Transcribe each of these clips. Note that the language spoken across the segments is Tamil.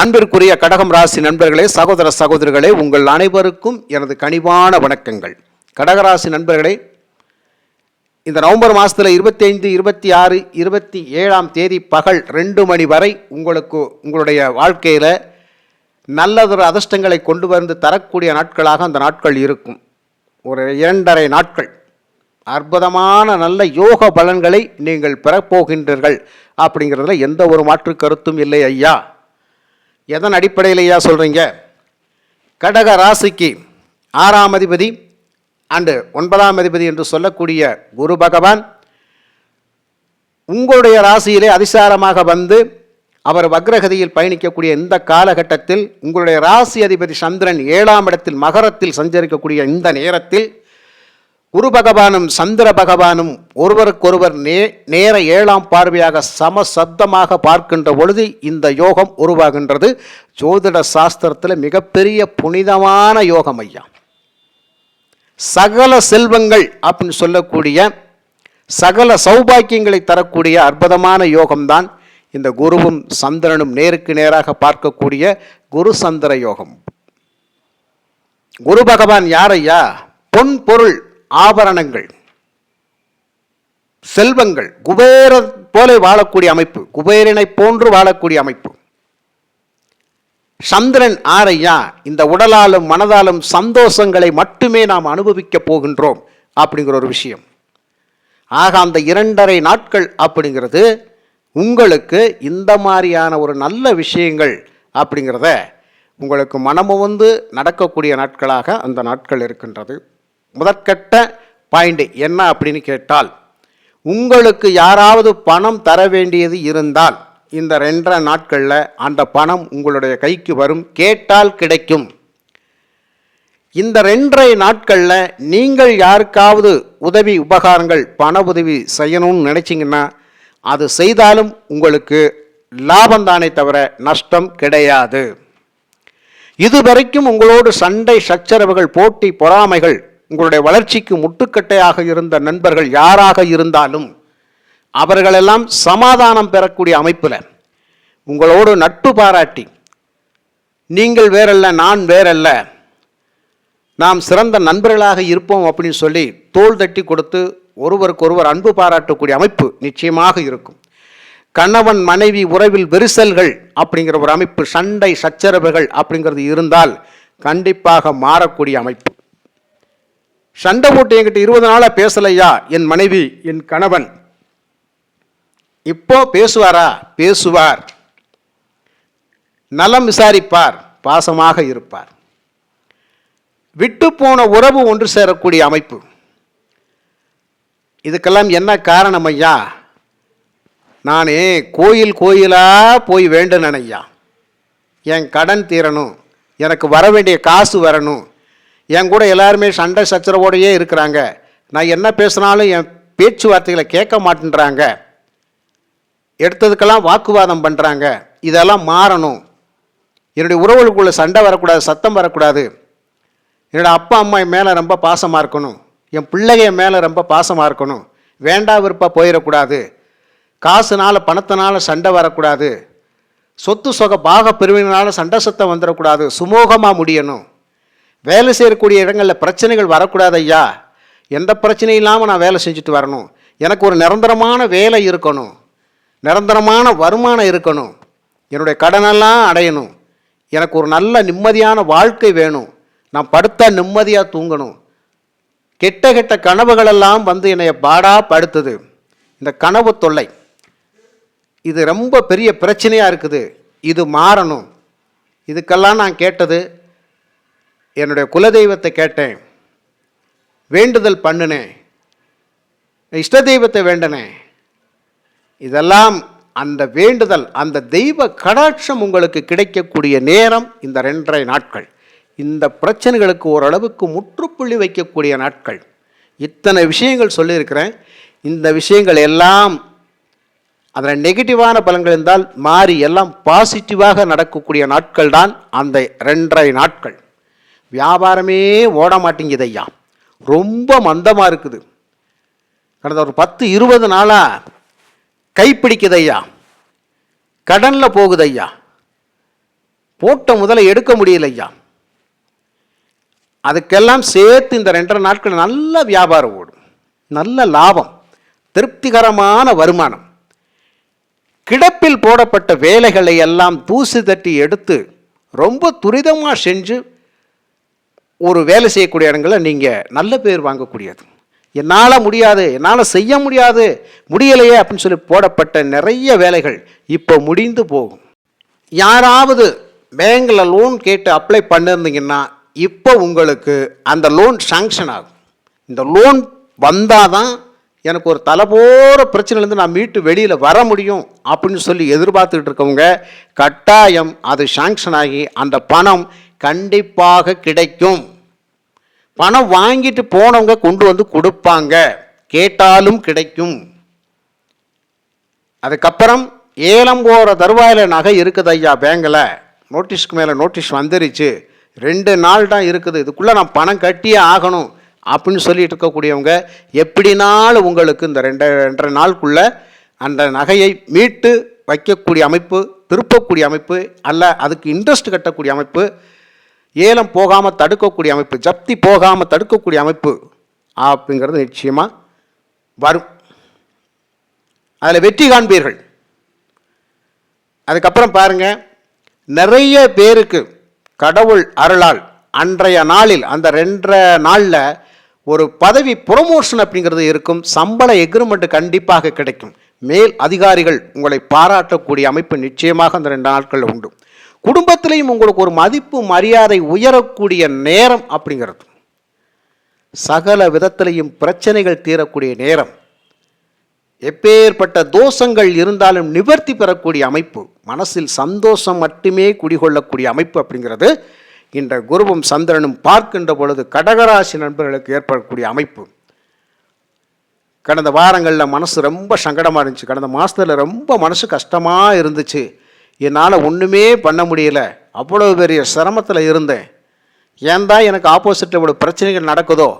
அன்பிற்குரிய கடகம் ராசி நண்பர்களே சகோதர சகோதரிகளே உங்கள் அனைவருக்கும் எனது கனிவான வணக்கங்கள். கடகராசி நண்பர்களே இந்த நவம்பர் மாதத்தில் இருபத்தைந்து இருபத்தி ஆறு இருபத்தி ஏழாம் தேதி பகல் ரெண்டு மணி வரை உங்களுக்கு உங்களுடைய வாழ்க்கையில் நல்லதொரு அதிர்ஷ்டங்களை கொண்டு வந்து தரக்கூடிய நாட்களாக அந்த நாட்கள் இருக்கும். ஒரு இரண்டரை நாட்கள். அற்புதமான நல்ல யோக பலன்களை நீங்கள் பெறப்போகின்றீர்கள். அப்படிங்கிறதுல எந்த ஒரு மாற்று கருத்தும் இல்லை ஐயா. எதன் அடிப்படையிலையா சொல்கிறீங்க கடக ராசிக்கு ஆறாம் அதிபதி அண்டு ஒன்பதாம் அதிபதி என்று சொல்லக்கூடிய குரு பகவான் உங்களுடைய ராசியிலே அதிசாரமாக வந்து அவர் வக்ரகதியில் பயணிக்கக்கூடிய இந்த காலகட்டத்தில் உங்களுடைய ராசி அதிபதி சந்திரன் ஏழாம் இடத்தில் மகரத்தில் சஞ்சரிக்கக்கூடிய இந்த நேரத்தில் குரு பகவானும் சந்திர பகவானும் ஒருவருக்கொருவர் நே நேர ஏழாம் பார்வையாக சம சப்தமாக பார்க்கின்ற பொழுது இந்த யோகம் உருவாகின்றது. ஜோதிட சாஸ்திரத்தில் மிகப்பெரிய புனிதமான யோகம் ஐயா. சகல செல்வங்கள் அப்படின்னு சொல்லக்கூடிய சகல சௌபாக்கியங்களை தரக்கூடிய அற்புதமான யோகம்தான் இந்த குருவும் சந்திரனும் நேருக்கு நேராக பார்க்கக்கூடிய குரு சந்திர யோகம். குரு பகவான் யாரையா பொன் பொருள் ஆபரணங்கள் செல்வங்கள் குபேர போல வாழக்கூடிய அமைப்பு குபேரனை போன்று வாழக்கூடிய அமைப்பு. சந்திரன் ஆரையா இந்த உடலாலும் மனதாலும் சந்தோஷங்களை மட்டுமே நாம் அனுபவிக்க போகின்றோம் அப்படிங்கிற ஒரு விஷயம். ஆக அந்த இரண்டரை நாட்கள் அப்படிங்கிறது உங்களுக்கு இந்த மாதிரியான ஒரு நல்ல விஷயங்கள் அப்படிங்கிறத உங்களுக்கு மனமு வந்து நடக்கக்கூடிய நாட்களாக அந்த நாட்கள் இருக்கின்றது. முதற்கட்ட பாயிண்ட் என்ன அப்படின்னு கேட்டால் உங்களுக்கு யாராவது பணம் தர வேண்டியது இருந்தால் இந்த ரெண்டரை நாட்களில் அந்த பணம் உங்களுடைய கைக்கு வரும் கேட்டால் கிடைக்கும். இந்த ரெண்டரை நாட்களில் நீங்கள் யாருக்காவது உதவி உபகாரங்கள் பண உதவி செய்யணும்னு நினச்சிங்கன்னா அது செய்தாலும் உங்களுக்கு லாபம்தானே தவிர நஷ்டம் கிடையாது. இதுவரைக்கும் உங்களோடு சண்டை சச்சரவுகள் போட்டி பொறாமைகள் உங்களுடைய வளர்ச்சிக்கு முட்டுக்கட்டையாக இருந்த நண்பர்கள் யாராக இருந்தாலும் அவர்களெல்லாம் சமாதானம் பெறக்கூடிய அமைப்பில் உங்களோடு நட்பு பாராட்டி நீங்கள் வேறல்ல நான் வேறல்ல நாம் சிறந்த நண்பர்களாக இருப்போம் அப்படின்னு சொல்லி தோள் தட்டி கொடுத்து ஒருவருக்கொருவர் அன்பு பாராட்டக்கூடிய அமைப்பு நிச்சயமாக இருக்கும். கணவன் மனைவி உறவில் வெரிசல்கள் அப்படிங்கிற ஒரு அமைப்பு சண்டை சச்சரவுகள் அப்படிங்கிறது இருந்தால் கண்டிப்பாக மாறக்கூடிய அமைப்பு. சண்டை போட்டு என்கிட்ட இருபது நாளாக பேசலையா? என் மனைவி என் கணவன். இப்போ பேசுவாரா? பேசுவார். நலம் விசாரிப்பார். பாசமாக இருப்பார். விட்டு போன உறவு ஒன்று சேரக்கூடிய அமைப்பு. இதுக்கெல்லாம் என்ன காரணம் ஐயா? நானே கோயில் கோயிலாக போய் வேண்டுனேன் ஐயா. என் கடன் தீரணும். எனக்கு வர வேண்டிய காசு வரணும். என் கூட எல்லாருமே சண்டை சச்சரவோடையே இருக்கிறாங்க. நான் என்ன பேசினாலும் என் பேச்சுவார்த்தைகளை கேட்க மாட்டேன்றாங்க. எடுத்ததுக்கெல்லாம் வாக்குவாதம் பண்ணுறாங்க இதெல்லாம் மாறணும். என்னுடைய உறவுகளுக்குள்ளே சண்டை வரக்கூடாது சத்தம் வரக்கூடாது. என்னோடய அப்பா அம்மா என் மேலே ரொம்ப பாசமாக இருக்கணும். என் பிள்ளைங்க என் மேலே ரொம்ப பாசமாக இருக்கணும். வேண்டா விருப்பா போயிடக்கூடாது. காசுனால் பணத்தினால சண்டை வரக்கூடாது. சொத்து சொக பாக பிரிவினால சண்டை சத்தம் வந்துடக்கூடாது. சுமூகமாக முடியணும். வேலை செய்யக்கூடிய இடங்களில் பிரச்சனைகள் வரக்கூடாது ஐயா எந்த பிரச்சனையும் இல்லாமல் நான் வேலை செஞ்சுட்டு வரணும். எனக்கு ஒரு நிரந்தரமான வேலை இருக்கணும். நிரந்தரமான வருமானம் இருக்கணும். என்னுடைய கடனெல்லாம் அடையணும். எனக்கு ஒரு நல்ல நிம்மதியான வாழ்க்கை வேணும். நான் படுத்தா நிம்மதியாக தூங்கணும். கெட்ட கெட்ட கனவுகளெல்லாம் வந்து என்னை பாடா படுத்துது. இந்த கனவு தொல்லை. இது ரொம்ப பெரிய பிரச்சனையாக இருக்குது. இது மாறணும். இதுக்கெல்லாம் நான் கேட்டது என்னுடைய குலதெய்வத்தை கேட்டேன். வேண்டுதல் பண்ணினேன் இஷ்ட தெய்வத்தை வேண்டினேன் இதெல்லாம் அந்த வேண்டுதல் அந்த தெய்வ கடாட்சம் உங்களுக்கு கிடைக்கக்கூடிய நேரம் இந்த ரெண்டரை நாட்கள். இந்த பிரச்சனைகளுக்கு ஓரளவுக்கு முற்றுப்புள்ளி வைக்கக்கூடிய நாட்கள். இத்தனை விஷயங்கள் சொல்லியிருக்கிறேன். இந்த விஷயங்கள் எல்லாம் அதில் நெகட்டிவான பலன்கள் இருந்தால் மாறி எல்லாம் பாசிட்டிவாக நடக்கக்கூடிய நாட்கள் தான் அந்த ரெண்டரை நாட்கள். வியாபாரமே ஓட மாட்டேங்குது ஐயா ரொம்ப மந்தமாக இருக்குது. கடந்த ஒரு பத்து இருபது நாளாக கைப்பிடிக்குது ஐயா கடனில் போகுது ஐயா போட்ட முதல்ல எடுக்க முடியல ஐயா அதுக்கெல்லாம் சேர்த்து இந்த ரெண்டரை நாட்கள் நல்ல வியாபாரம் ஓடும். நல்ல லாபம். திருப்திகரமான வருமானம். கிடப்பில் போடப்பட்ட வேலைகளை எல்லாம் தூசி தட்டி எடுத்து ரொம்ப துரிதமாக செஞ்சு ஒரு வேலை செய்யக்கூடிய இடங்களில் நீங்கள் நல்ல பேர் வாங்கக்கூடியது. என்னால் முடியாது என்னால் செய்ய முடியாது முடியலையே அப்படின்னு சொல்லி போடப்பட்ட நிறைய வேலைகள் இப்போ முடிந்து போகும். யாராவது பேங்கில் லோன் கேட்டு அப்ளை பண்ணியிருந்தீங்கன்னா இப்போ உங்களுக்கு அந்த லோன் சாங்ஷன் ஆகும். இந்த லோன் வந்தால் தான் எனக்கு ஒரு தலைபோகிற பிரச்சனைலேருந்து நான் மீட்டு வெளியில் வர முடியும் அப்படின்னு சொல்லி எதிர்பார்த்துக்கிட்டு இருக்கவங்க கட்டாயம் அது சாங்ஷன் ஆகி அந்த பணம் கண்டிப்பாக கிடைக்கும். பணம் வாங்கிட்டு போனவங்க கொண்டு வந்து கொடுப்பாங்க. கேட்டாலும் கிடைக்கும். அதுக்கப்புறம் ஏலம் போகிற தருவாயில் நகை இருக்குது ஐயா பேங்கில். நோட்டீஸ்க்கு மேலே நோட்டீஸ் வந்துருச்சு. ரெண்டு நாள் தான் இருக்குது. இதுக்குள்ளே நான் பணம் கட்டியே ஆகணும் அப்படின்னு சொல்லிட்டு இருக்கக்கூடியவங்க எப்படினாலும் உங்களுக்கு இந்த ரெண்டு ரெண்டரை நாளுக்குள்ளே அந்த நகையை மீட்டு வைக்கக்கூடிய அமைப்பு திருப்பக்கூடிய அமைப்பு அல்ல அதுக்கு இன்ட்ரெஸ்ட் கட்டக்கூடிய அமைப்பு ஏலம் போகாமல் தடுக்கக்கூடிய அமைப்பு ஜப்தி போகாமல் தடுக்கக்கூடிய அமைப்பு அப்படிங்கிறது நிச்சயமாக வரும். அதில் வெற்றி காண்பீர்கள். அதுக்கப்புறம் பாருங்க நிறைய பேருக்கு கடவுள் அருளால் அன்றைய நாளில் அந்த ரெண்டரை நாளில் ஒரு பதவி ப்ரொமோஷன் அப்படிங்கிறது இருக்கும். சம்பள எக்ரிமெண்ட் கண்டிப்பாக கிடைக்கும். மேல் அதிகாரிகள் உங்களை பாராட்டக்கூடிய அமைப்பு நிச்சயமாக அந்த ரெண்டு நாட்களில் உண்டு. குடும்பத்திலையும் உங்களுக்கு ஒரு மதிப்பு மரியாதை உயரக்கூடிய நேரம் அப்படிங்கிறது. சகல விதத்திலையும் பிரச்சனைகள் தீரக்கூடிய நேரம். எப்பேற்பட்ட தோஷங்கள் இருந்தாலும் நிவர்த்தி பெறக்கூடிய அமைப்பு மனசில் சந்தோஷம் மட்டுமே குடிகொள்ளக்கூடிய அமைப்பு அப்படிங்கிறது. இந்த குருவும் சந்திரனும் பார்க்கின்ற பொழுது கடகராசி நண்பர்களுக்கு ஏற்படக்கூடிய அமைப்பு. கடந்த வாரங்களில் மனசு ரொம்ப சங்கடமாக இருந்துச்சு. கடந்த மாதத்தில் ரொம்ப மனசு கஷ்டமாக இருந்துச்சு. என்னால் ஒன்றுமே பண்ண முடியல. அவ்வளோ பெரிய சிரமத்தில் இருந்தேன். ஏன் தான் எனக்கு ஆப்போசிட்டில் இவ்வளோ பிரச்சனைகள் நடக்குதோ?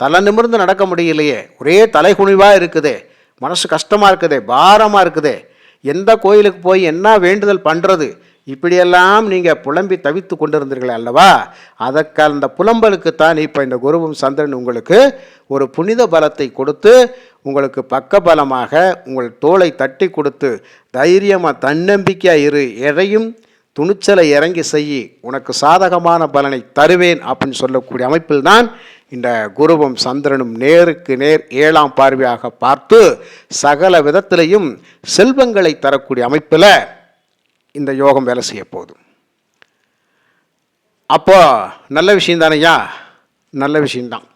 தலை நிமிர்ந்து நடக்க முடியலையே. ஒரே தலைகுனிவாக இருக்குதே. மனசு கஷ்டமாக இருக்குதே. பாரமாக இருக்குதே. எந்த கோயிலுக்கு போய் என்ன வேண்டுதல் பண்ணுறது இப்படியெல்லாம் நீங்கள் புலம்பி தவித்து கொண்டிருந்தீர்கள் அல்லவா? அதற்கு அந்த புலம்பலுக்குத்தான் இப்போ இந்த குருவும் சந்திரன் உங்களுக்கு ஒரு புனித பலத்தை கொடுத்து உங்களுக்கு பக்கபலமாக உங்கள் தோளை தட்டி கொடுத்து தைரியமாக தன்னம்பிக்கையாக இரு. எதையும் துணிச்சலை இறங்கி செய்யி. உனக்கு சாதகமான பலனை தருவேன் அப்படின்னு சொல்லக்கூடிய அமைப்பில் தான் இந்த குருவும் சந்திரனும் நேருக்கு நேர் ஏழாம் பார்வையாக பார்த்து சகல விதத்திலையும் செல்வங்களை தரக்கூடிய அமைப்பில் இந்த யோகம் வேலை செய்ய போதும் அப்போ நல்ல விஷயம் தானையா நல்ல விஷயம்தான்.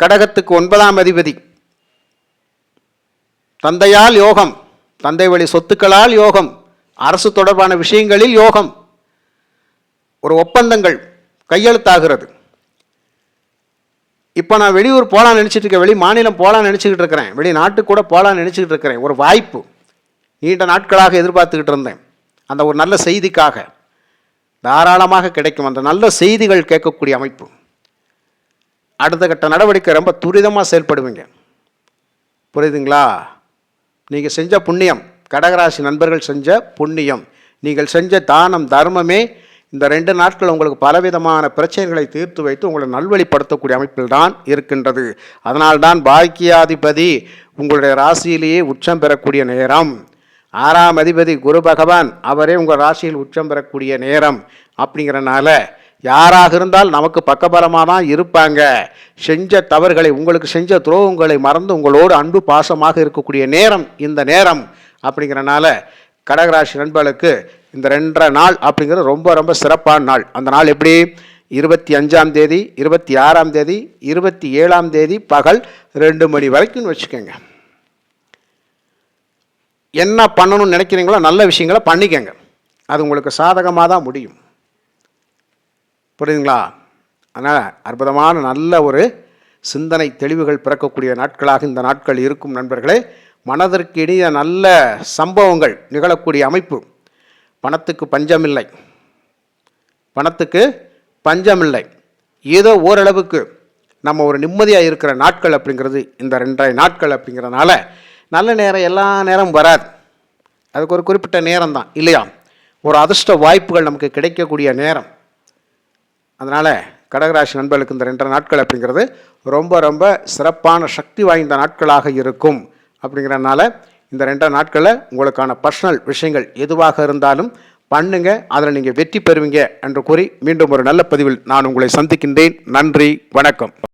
கடகத்துக்கு ஒன்பதாம் அதிபதி. தந்தையால் யோகம் தந்தை வழி சொத்துக்களால் யோகம் அரசு தொடர்பான விஷயங்களில் யோகம் ஒரு ஒப்பந்தங்கள் கையெழுத்தாகிறது. இப்போ நான் வெளியூர் போகலான்னு நினச்சிட்டு இருக்கேன் வெளி மாநிலம் போகலான்னு நினச்சிக்கிட்டு இருக்கிறேன் வெளி நாட்டுக்கு கூட போகலான்னு நினச்சிக்கிட்டு இருக்கிறேன் ஒரு வாய்ப்பு நீண்ட நாட்களாக எதிர்பார்த்துக்கிட்டு இருந்தேன். அந்த ஒரு நல்ல செய்திக்காக தாராளமாக கிடைக்கும் அந்த நல்ல செய்திகள் கேட்கக்கூடிய அமைப்பு. அடுத்த கட்ட நடவடிக்கை ரொம்ப துரிதமாக செயல்படுவீங்க. புரியுதுங்களா? நீங்கள் செஞ்ச புண்ணியம் கடகராசி நண்பர்கள் செஞ்ச புண்ணியம் நீங்கள் செஞ்ச தானம் தர்மமே இந்த ரெண்டு நாட்கள் உங்களுக்கு பலவிதமான பிரச்சனைகளை தீர்த்து வைத்து உங்களை நல்வழிப்படுத்தக்கூடிய அமைப்பில் தான் இருக்கின்றது. அதனால்தான் பாக்கியாதிபதி உங்களுடைய ராசியிலேயே உச்சம் பெறக்கூடிய நேரம். ஆறாம் அதிபதி குரு பகவான் அவரே உங்கள் ராசியில் உச்சம் பெறக்கூடிய நேரம். அப்படிங்கிறனால யாராக இருந்தால் நமக்கு பக்கபலமாக தான் இருப்பாங்க. செஞ்ச தவறுகளை உங்களுக்கு செஞ்ச துரோகங்களை மறந்து உங்களோடு அன்பு பாசமாக இருக்கக்கூடிய நேரம் இந்த நேரம் அப்படிங்கிறனால கடகராசி நண்பர்களுக்கு இந்த ரெண்டரை நாள் அப்படிங்கிறது ரொம்ப ரொம்ப சிறப்பான நாள். அந்த நாள் எப்படி? இருபத்தி அஞ்சாம் தேதி இருபத்தி ஆறாம் தேதி இருபத்தி ஏழாம் தேதி பகல் ரெண்டு மணி வரைக்கும்னு வச்சுக்கோங்க. என்ன பண்ணணும்னு நினைக்கிறீங்களோ நல்ல விஷயங்களை பண்ணிக்கங்க. அது உங்களுக்கு சாதகமாக தான் முடியும். புரியுதுங்களா? அதனால் அற்புதமான நல்ல ஒரு சிந்தனை தெளிவுகள் பிறக்கக்கூடிய நாட்களாக இந்த நாட்கள் இருக்கும் நண்பர்களே. மனதிற்கு இனிய நல்ல சம்பவங்கள் நிகழக்கூடிய அமைப்பு. பணத்துக்கு பஞ்சமில்லை. பணத்துக்கு பஞ்சமில்லை. ஏதோ ஓரளவுக்கு நம்ம ஒரு நிம்மதியாக இருக்கிற நாட்கள் அப்படிங்கிறது இந்த ரெண்டரை நாட்கள் அப்படிங்கிறனால நல்ல நேரம் எல்லா நேரம் வராது. அதுக்கு ஒரு குறிப்பிட்ட நேரம் தான் இல்லையா? ஒரு அதிர்ஷ்ட வாய்ப்புகள் நமக்கு கிடைக்கக்கூடிய நேரம். அதனால் கடகராசி நண்பர்களுக்கு இந்த ரெண்டரை நாட்கள் அப்படிங்கிறது ரொம்ப ரொம்ப சிறப்பான சக்தி வாய்ந்த நாட்களாக இருக்கும். அப்படிங்கிறனால இந்த ரெண்டரை நாட்களில் உங்களுக்கான பர்சனல் விஷயங்கள் எதுவாக இருந்தாலும் பண்ணுங்க. அதில் நீங்கள் வெற்றி பெறுவீங்க என்று கூறி மீண்டும் ஒரு நல்ல பதிவில் நான் உங்களை சந்திக்கின்றேன். நன்றி வணக்கம்.